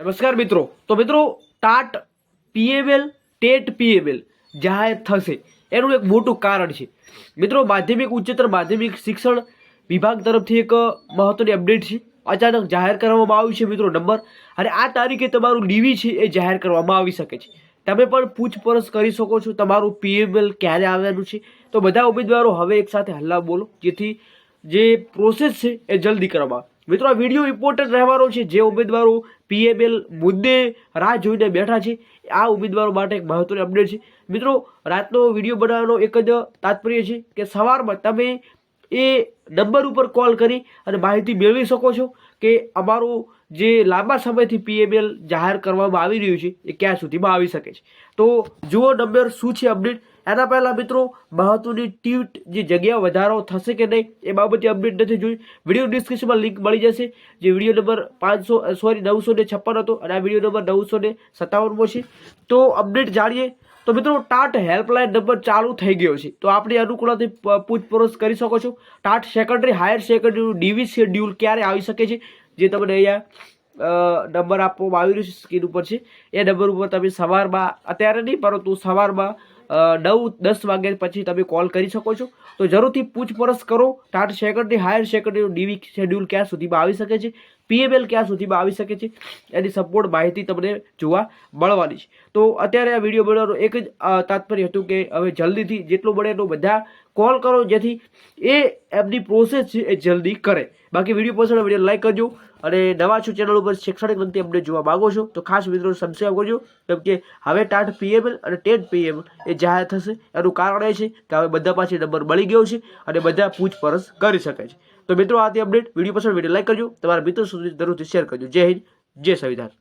નમસ્કાર મિત્રો. તો મિત્રો, ટાટ પીએમએલ ટેટ પીએમએલ જાહેર થશે. એનું એક મોટું કારણ છે. મિત્રો, માધ્યમિક, ઉચ્ચતર માધ્યમિક શિક્ષણ વિભાગ તરફથી એક મહત્વની અપડેટ છે. અચાનક જાહેર કરવામાં આવ્યું છે મિત્રો નંબર. અને આ તારીખે તમારું ડીવી છે એ જાહેર કરવામાં આવી શકે છે. તમે પણ પૂછપરછ કરી શકો છો તમારું પીએમએલ ક્યારે આવવાનું છે. તો બધા ઉમેદવારો હવે એકસાથે હલ્લા બોલો. જેથી જે પ્રોસેસ છે એ જલ્દી કરવા મિત્રો, આ વીડિયો ઇમ્પોર્ટન્ટ રહેવાનો છે. જે ઉમેદવારો પીએમએલ મુદ્દે રાહ જોઈને બેઠા છે, આ ઉમેદવારો માટે એક મહત્વની અપડેટ છે. મિત્રો, રાતનો વીડિયો બનાવવાનો એક જ તાત્પર્ય છે કે સવારમાં તમે એ નંબર ઉપર કોલ કરી અને માહિતી મેળવી શકો છો કે અમારું જે લાંબા સમયથી પીએમએલ જાહેર કરવામાં આવી રહ્યું છે એ ક્યાં સુધીમાં આવી શકે છે. તો જુઓ નંબર શું છે અપડેટ એના પહેલાં મિત્રો મહત્વની ટ્વીટ જે જગ્યા વધારો થશે કે નહીં, એ બાબતે અપડેટ નથી જોઈ. વીડિયો ડિસ્ક્રિપ્શનમાં લિંક મળી જશે, જે વીડિયો નંબર પાંચસો સોરી નવસો ને છપ્પન હતો અને આ વીડિયો નંબર નવસો ને સત્તાવનમો છે. તો અપડેટ જાણીએ. તો મિત્રો ટાટ હેલ્પલાઇન નંબર ચાલુ થઈ ગયો છે. તો આપણી અનુકૂળતાથી પૂછપરછ કરી શકો છો. ટાટ સેકન્ડરી હાયર સેકન્ડરીનું ડીવી શેડ્યુલ ક્યારે આવી શકે છે? જે તમને અહીંયા નંબર આપવામાં આવી રહ્યો છે સ્ક્રીન ઉપર છે. એ નંબર ઉપર તમે સવારમાં, અત્યારે નહીં, પરંતુ સવારમાં નવ, દસ વાગ્યા પછી તમે કોલ કરી શકો છો. તો જરૂરથી પૂછપરછ કરો. ટાટ સેકન્ડરી હાયર સેકન્ડરીનું ડીવી શેડ્યુલ ક્યાં સુધીમાં આવી શકે છે? પીએમએલ ક્યાં સુધીમાં આવી શકે છે, એની સંપૂર્ણ માહિતી તમને જોવા મળવાની છે. તો અત્યારે આ વીડિયો બનાવવાનું એક જ તાત્પર્ય હતું કે હવે જલ્દીથી જેટલું બને એટલું બધા કોલ કરો, જેથી એ એમની પ્રોસેસ છે એ જલ્દી કરે. બાકી વીડિયો પસંદ વીડિયો લાઈક કરજો અને નવા છું ચેનલ ઉપર શૈક્ષણિક લગતી અપડેટ જોવા માંગો છો, તો ખાસ મિત્રો સબસ્ક્રાઈબ કરજો, કેમ કે હવે ટાટ પીએમએલ અને ટેટ પીએમએલ એ જાહેર થશે. એનું કારણ એ છે કે હવે બધા પાસે નંબર મળી ગયો છે અને બધા પૂછપરછ કરી શકે છે. તો મિત્રો, આ અપડેટ વીડિયો પસંદ વીડિયો લાઈક કરજો. તમારા મિત્રો સુધી જરૂરથી શેર કરજો. જય હિન્દ. જય સંવિધાન.